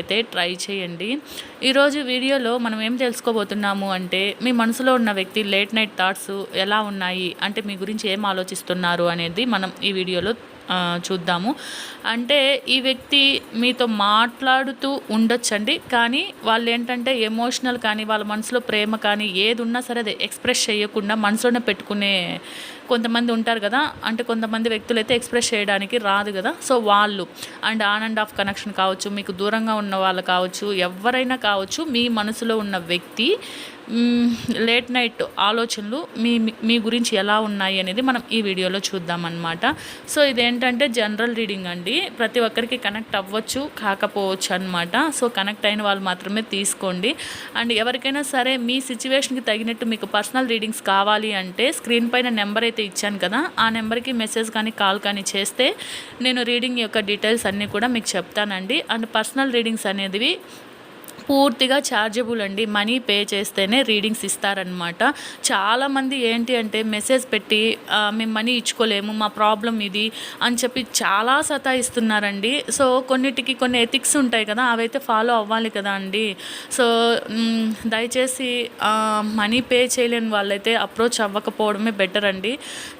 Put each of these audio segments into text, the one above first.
అయితే ట్రై చేయండి. ఈరోజు వీడియోలో మనం ఏం తెలుసుకోబోతున్నాము అంటే మీ మనసులో ఉన్న వ్యక్తి లేట్ నైట్ థాట్స్ ఎలా ఉన్నాయి? అంటే మీ గురించి ఏం ఆలోచిస్తున్నారు అనేది మనం ఈ వీడియోలో చూద్దాము. అంటే ఈ వ్యక్తి మీతో మాట్లాడుతూ ఉండొచ్చండి. కానీ వాళ్ళు ఏంటంటే ఎమోషనల్ కానీ వాళ్ళ మనసులో ప్రేమ కానీ ఏది ఉన్నా సరే అది ఎక్స్ప్రెస్ చేయకుండా మనసులోనే పెట్టుకునే కొంతమంది ఉంటారు కదా అంటే కొంతమంది వ్యక్తులు అయితే ఎక్స్ప్రెస్ చేయడానికి రాదు కదా. సో వాళ్ళు and on and off connection కావచ్చు మీకు దూరంగా ఉన్న వాళ్ళు కావచ్చు ఎవరైనా కావచ్చు మీ మనసులో ఉన్న వ్యక్తి లేట్ నైట్ ఆలోచనలు మీ మీ గురించి ఎలా ఉన్నాయి అనేది మనం ఈ వీడియోలో చూద్దామన్నమాట. సో ఇదేంటంటే జనరల్ రీడింగ్ అండి. ప్రతి ఒక్కరికి కనెక్ట్ అవ్వచ్చు కాకపోవచ్చు అనమాట సో కనెక్ట్ అయిన వాళ్ళు మాత్రమే తీసుకోండి. అండ్ ఎవరికైనా సరే మీ సిచ్యువేషన్కి తగినట్టు మీకు పర్సనల్ రీడింగ్స్ కావాలి అంటే స్క్రీన్ పైన నెంబర్ అయితే ఇచ్చాను కదా ఆ నెంబర్కి మెసేజ్ కానీ కాల్ కానీ చేస్తే నేను రీడింగ్ యొక్క డీటెయిల్స్ అన్నీ కూడా మీకు చెప్తానండి. అండ్ పర్సనల్ రీడింగ్స్ అనేవి పూర్తిగా ఛార్జబుల్ అండి. మనీ పే చేస్తేనే రీడింగ్స్ ఇస్తారనమాట చాలామంది ఏంటి అంటే మెసేజ్ పెట్టి మేము మనీ ఇచ్చుకోలేము మా ప్రాబ్లం ఇది అని చెప్పి చాలా సతాయిస్తున్నారండి. సో కొన్నిటికి కొన్ని ఎథిక్స్ ఉంటాయి కదా అవైతే ఫాలో అవ్వాలి కదా అండి. సో దయచేసి మనీ పే చేయలేని వాళ్ళైతే అప్రోచ్ అవ్వకపోవడమే బెటర్ అండి.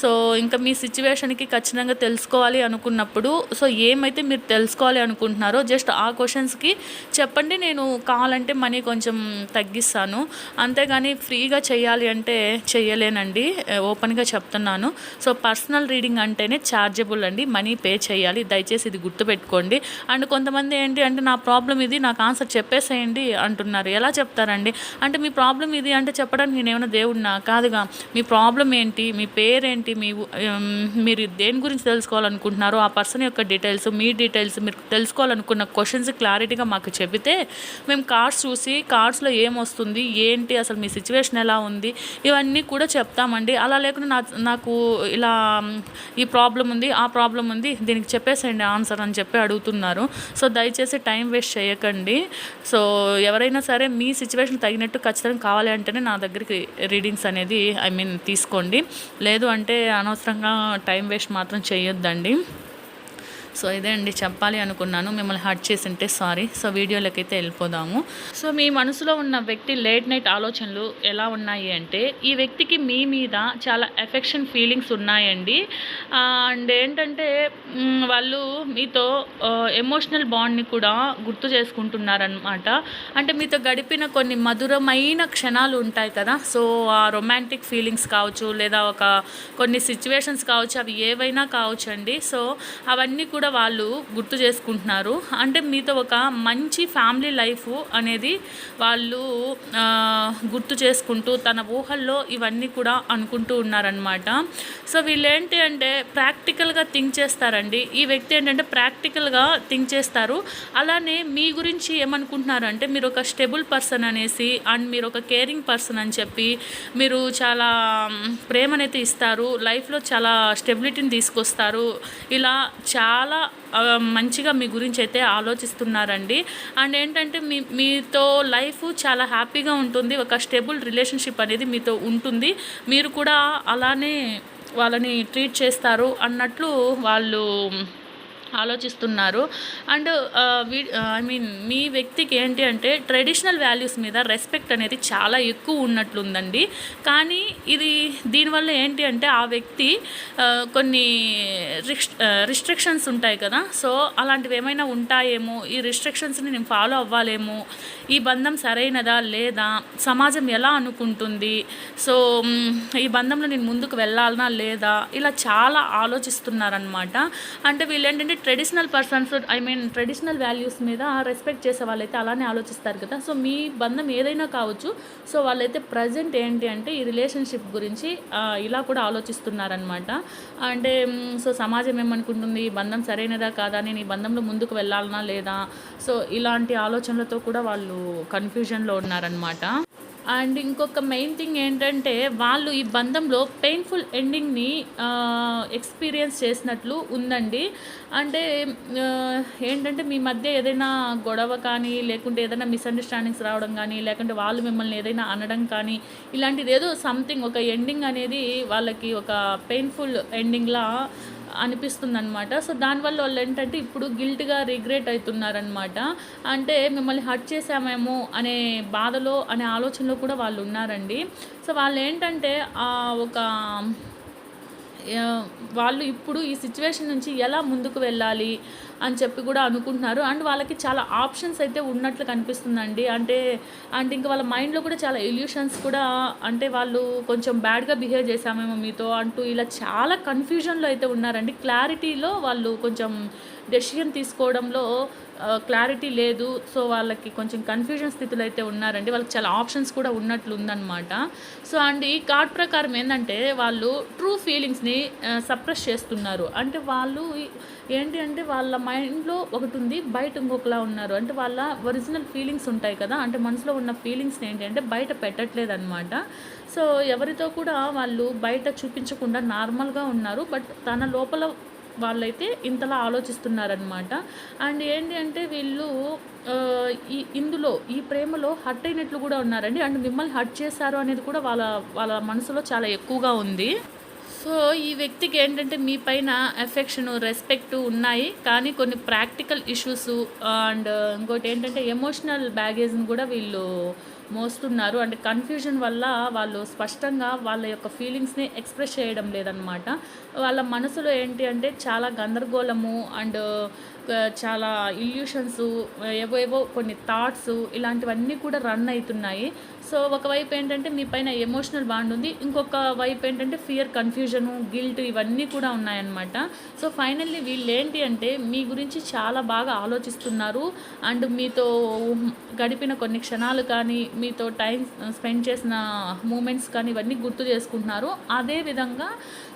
సో ఇంకా మీ సిచ్యువేషన్కి ఖచ్చితంగా తెలుసుకోవాలి అనుకున్నప్పుడు సో ఏమైతే మీరు తెలుసుకోవాలి అనుకుంటున్నారో జస్ట్ ఆ క్వశ్చన్స్కి చెప్పండి. నేను కావాలంటే మనీ కొంచెం తగ్గిస్తాను. అంతేగాని ఫ్రీగా చేయాలి అంటే చేయలేనండి. ఓపెన్గా చెప్తున్నాను. సో పర్సనల్ రీడింగ్ అంటేనే ఛార్జబుల్ అండి. మనీ పే చేయాలి. దయచేసి ఇది గుర్తుపెట్టుకోండి. అండ్ కొంతమంది ఏంటి అంటే నా ప్రాబ్లం ఇది నాకు ఆన్సర్ చెప్పేసేయండి అంటున్నారు. ఎలా చెప్తారండి? అంటే మీ ప్రాబ్లం ఇది అంటే చెప్పడానికి నేను ఏమైనా దేవుడినా? కాదుగా. మీ ప్రాబ్లం ఏంటి? మీ పేరేంటి? మీ మీరు దేని గురించి తెలుసుకోవాలనుకుంటున్నారో ఆ పర్సన్ యొక్క డీటెయిల్స్ మీ డీటెయిల్స్ మీరు తెలుసుకోవాలనుకున్న క్వశ్చన్స్ క్లారిటీగా మాకు చెబితే మేము మేము కార్డ్స్ చూసి కార్డ్స్లో ఏమొస్తుంది ఏంటి అసలు మీ సిచ్యువేషన్ ఎలా ఉంది ఇవన్నీ కూడా చెప్తామండి. అలా లేకుండా నా నాకు ఇలా ఈ ప్రాబ్లం ఉంది ఆ ప్రాబ్లం ఉంది దీనికి చెప్పేసేయండి ఆన్సర్ అని చెప్పి అడుగుతున్నారు. సో దయచేసి టైం వేస్ట్ చేయకండి. సో ఎవరైనా సరే మీ సిచ్యువేషన్ తగినట్టు ఖచ్చితంగా కావాలి అంటేనే నా దగ్గరికి రీడింగ్స్ అనేది ఐ మీన్ తీసుకోండి. లేదు అంటే అనవసరంగా టైం వేస్ట్ మాత్రం చేయొద్దండి. సో ఇదే అండి చెప్పాలి అనుకున్నాను. మిమ్మల్ని హర్ట్ చేసి ఉంటే సారీ. సో వీడియోలోకి అయితే వెళ్ళిపోదాము. సో మీ మనసులో ఉన్న వ్యక్తి లేట్ నైట్ ఆలోచనలు ఎలా ఉన్నాయి అంటే ఈ వ్యక్తికి మీ మీద చాలా ఎఫెక్షన్ ఫీలింగ్స్ ఉన్నాయండి. అండ్ ఏంటంటే వాళ్ళు మీతో ఎమోషనల్ బాండ్ని కూడా గుర్తు చేసుకుంటున్నారనమాట అంటే మీతో గడిపిన కొన్ని మధురమైన క్షణాలు ఉంటాయి కదా. సో ఆ రొమాంటిక్ ఫీలింగ్స్ కావచ్చు లేదా ఒక కొన్ని సిచ్యువేషన్స్ కావచ్చు అవి ఏవైనా కావచ్చు అండి సో అవన్నీ కూడా వాళ్ళు గుర్తు చేసుకుంటున్నారు. అంటే మీతో ఒక మంచి ఫ్యామిలీ లైఫ్ అనేది వాళ్ళు గుర్తు చేసుకుంటూ తన ఊహల్లో ఇవన్నీ కూడా అనుకుంటూ ఉన్నారనమాట సో వీళ్ళు ఏంటి అంటే ప్రాక్టికల్గా థింక్ చేస్తారండి. ఈ వ్యక్తి ఏంటంటే ప్రాక్టికల్గా థింక్ చేస్తారు. అలానే మీ గురించి ఏమనుకుంటున్నారు అంటే మీరు ఒక స్టెబుల్ పర్సన్ అనేసి అండ్ మీరు ఒక కేరింగ్ పర్సన్ అని చెప్పి మీరు చాలా ప్రేమనైతే ఇస్తారు. లైఫ్లో చాలా స్టెబిలిటీని తీసుకొస్తారు. ఇలా చాలా చాలా మంచిగా మీ గురించి అయితే ఆలోచిస్తున్నారండి. అండ్ ఏంటంటే మీ మీతో లైఫ్ చాలా హ్యాపీగా ఉంటుంది. ఒక స్టేబుల్ రిలేషన్షిప్ అనేది మీతో ఉంటుంది. మీరు కూడా అలానే వాళ్ళని ట్రీట్ చేస్తారు అన్నట్లు వాళ్ళు ఆలోచిస్తున్నారు. అండ్ ఐ మీన్ మీ వ్యక్తికి ఏంటి అంటే ట్రెడిషనల్ వాల్యూస్ మీద రెస్పెక్ట్ అనేది చాలా ఎక్కువ ఉన్నట్లుందండి. కానీ ఇది దీనివల్ల ఏంటి అంటే ఆ వ్యక్తి కొన్ని రిస్ట్రిక్షన్స్ ఉంటాయి కదా. సో అలాంటివి ఏమైనా ఉంటాయేమో ఈ రిస్ట్రిక్షన్స్ని నేను ఫాలో అవ్వాలేమో ఈ బంధం సరైనదా లేదా సమాజం ఎలా అనుకుంటుంది సో ఈ బంధంలో నేను ముందుకు వెళ్ళాలనా లేదా ఇలా చాలా ఆలోచిస్తున్నారనమాట అంటే వీళ్ళు ఏంటంటే traditional persons I mean traditional values మీద రెస్పెక్ట్ చేసే వాళ్ళైతే అలానే ఆలోచిస్తారు కదా. సో మీ బంధం ఏదైనా కావచ్చు. సో వాళ్ళైతే ప్రజెంట్ ఏంటి అంటే ఈ రిలేషన్షిప్ గురించి ఇలా కూడా ఆలోచిస్తున్నారనమాట అంటే సో సమాజం ఏమనుకుంటుంది? ఈ బంధం సరైనదా కాదా? నేను ఈ బంధంలో ముందుకు వెళ్ళాలనా లేదా? సో ఇలాంటి ఆలోచనలతో కూడా వాళ్ళు కన్ఫ్యూజన్లో ఉన్నారనమాట అండ్ ఇంకొక మెయిన్ థింగ్ ఏంటంటే వాళ్ళు ఈ బంధంలో పెయిన్ఫుల్ ఎండింగ్ని ఎక్స్పీరియన్స్ చేసినట్లు ఉందండి. అంటే ఏంటంటే మీ మధ్య ఏదైనా గొడవ కానీ లేకుంటే ఏదైనా మిస్అండర్స్టాండింగ్స్ రావడం కానీ లేకుంటే వాళ్ళు మిమ్మల్ని ఏదైనా అనడం కానీ ఇలాంటిది ఏదో సంథింగ్ ఒక ఎండింగ్ అనేది వాళ్ళకి ఒక పెయిన్ఫుల్ ఎండింగ్లా అనిపిస్తుంది అనమాట సో దానివల్ల వాళ్ళు ఏంటంటే ఇప్పుడు గిల్ట్గా రిగ్రెట్ అవుతున్నారనమాట అంటే మిమ్మల్ని హర్ట్ చేసామేమో అనే బాధలో అనే ఆలోచనలో కూడా వాళ్ళు ఉన్నారండి సో వాళ్ళు ఏంటంటే ఆ ఒక వాళ్ళు ఇప్పుడు ఈ సిచ్యువేషన్ నుంచి ఎలా ముందుకు వెళ్ళాలి? అని చెప్పి కూడా అనుకుంటున్నారు. అండ్ వాళ్ళకి చాలా ఆప్షన్స్ అయితే ఉన్నట్లు కనిపిస్తుందండి. అంటే అండ్ ఇంకా వాళ్ళ మైండ్లో కూడా చాలా ఇల్యూషన్స్ కూడా అంటే వాళ్ళు కొంచెం బ్యాడ్గా బిహేవ్ చేశామేమో మీతో అంటూ ఇలా చాలా కన్ఫ్యూజన్లో అయితే ఉన్నారండి. క్లారిటీలో వాళ్ళు కొంచెం డెసిషన్ తీసుకోవడంలో క్లారిటీ లేదు. సో వాళ్ళకి కొంచెం కన్ఫ్యూజన్ స్థితిలో అయితే ఉన్నారండి. వాళ్ళకి చాలా ఆప్షన్స్ కూడా ఉన్నట్లు ఉందన్నమాట. సో అండ్ ఈ కార్డ్ ప్రకారం ఏంటంటే వాళ్ళు ట్రూ ఫీలింగ్స్ని సప్రెస్ చేస్తున్నారు. అంటే వాళ్ళు ఏంటి అంటే వాళ్ళ మైండ్లో ఒకటి ఉంది బయట ఇంకొకలా ఉన్నారు. అంటే వాళ్ళ ఒరిజినల్ ఫీలింగ్స్ ఉంటాయి కదా అంటే మనసులో ఉన్న ఫీలింగ్స్ని ఏంటి అంటే బయట పెట్టట్లేదు అనమాట సో ఎవరితో కూడా వాళ్ళు బయట చూపించకుండా నార్మల్గా ఉన్నారు. బట్ తన లోపల వాళ్ళైతే ఇంతలా ఆలోచిస్తున్నారనమాట అండ్ ఏంటి అంటే వీళ్ళు ఈ ఇందులో ఈ ప్రేమలో హర్ట్ అయినట్లు కూడా ఉన్నారండి. అండ్ మిమ్మల్ని హర్ట్ చేశారు అనేది కూడా వాళ్ళ వాళ్ళ మనసులో చాలా ఎక్కువగా ఉంది. సో ఈ వ్యక్తికి ఏంటంటే మీ పైన ఎఫెక్షన్ రెస్పెక్ట్ ఉన్నాయి. కానీ కొన్ని ప్రాక్టికల్ ఇష్యూస్ అండ్ ఇంకోటి ఏంటంటే ఎమోషనల్ బ్యాగేజ్ని కూడా వీళ్ళు మోస్తున్నారు. అంటే కన్ఫ్యూజన్ వల్ల వాళ్ళు స్పష్టంగా వాళ్ళ యొక్క ఫీలింగ్స్ని ఎక్స్ప్రెస్ చేయడం లేదనమాట వాళ్ళ మనసులో ఏంటి అంటే చాలా గందరగోళము అండ్ చాలా ఇల్యూషన్స్ ఏవేవో కొన్ని థాట్స్ ఇలాంటివన్నీ కూడా రన్ అవుతున్నాయి. సో ఒకవైపు ఏంటంటే మీ పైన ఎమోషనల్ బాండ్ ఉంది. ఇంకొక వైపు ఏంటంటే ఫియర్ కన్ఫ్యూజను గిల్ట్ ఇవన్నీ కూడా ఉన్నాయన్నమాట. సో ఫైనల్లీ వీళ్ళు ఏంటి అంటే మీ గురించి చాలా బాగా ఆలోచిస్తున్నారు. అండ్ మీతో గడిపిన కొన్ని క్షణాలు కానీ మీతో టైం స్పెండ్ చేసిన మూమెంట్స్ కానీ ఇవన్నీ గుర్తు చేసుకుంటున్నారు. అదే విధంగా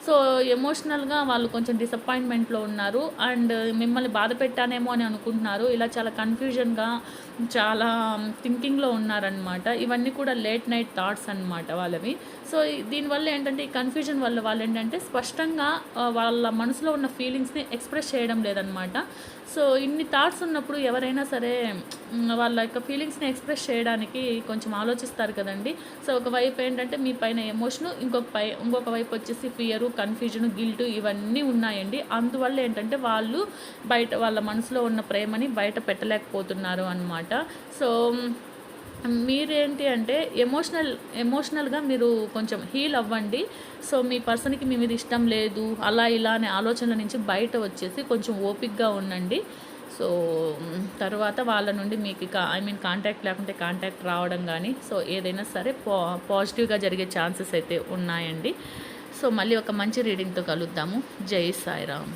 సో ఎమోషనల్గా వాళ్ళు కొంచెం డిసప్పాయింట్మెంట్లో ఉన్నారు. అండ్ మిమ్మల్ని బాధ పెట్టానేమో అని అనుకుంటున్నారు. ఇలా చాలా కన్ఫ్యూజన్గా చాలా థింకింగ్లో ఉన్నారనమాట ఇవన్నీ కూడా లేట్ నైట్ థాట్స్ అన్నమాట వాళ్ళవి. సో దీనివల్ల ఏంటంటే ఈ కన్ఫ్యూజన్ వల్ల వాళ్ళు ఏంటంటే స్పష్టంగా వాళ్ళ మనసులో ఉన్న ఫీలింగ్స్ని ఎక్స్ప్రెస్ చేయడం లేదనమాట సో ఇన్ని థాట్స్ ఉన్నప్పుడు ఎవరైనా సరే వాళ్ళ యొక్క ఫీలింగ్స్ని ఎక్స్ప్రెస్ చేయడానికి కొంచెం ఆలోచిస్తారు కదండి. సో ఒకవైపు ఏంటంటే మీ పైన ఎమోషను ఇంకొక పై ఇంకొక వైపు వచ్చేసి ఫియరు కన్ఫ్యూజన్ గిల్ట్ ఇవన్నీ ఉన్నాయండి. అందువల్ల ఏంటంటే వాళ్ళు బయట వాళ్ళ మనసులో ఉన్న ప్రేమని బయట పెట్టలేకపోతున్నారు అన్నమాట. సో మీరేంటి అంటే ఎమోషనల్ ఎమోషనల్గా మీరు కొంచెం హీల్ అవ్వండి. సో మీ పర్సన్కి మీ మీద ఇష్టం లేదు అలా ఇలా అనే ఆలోచనల నుంచి బయట వచ్చేసి కొంచెం ఓపిక్గా ఉండండి. సో తర్వాత వాళ్ళ నుండి మీకు ఐ మీన్ కాంటాక్ట్ లేకుంటే కాంటాక్ట్ రావడం కానీ సో ఏదైనా సరే పా పాజిటివ్గా జరిగే ఛాన్సెస్ అయితే ఉన్నాయండి. సో మళ్ళీ ఒక మంచి రీడింగ్తో కలుద్దాము. జై సాయిరామ్.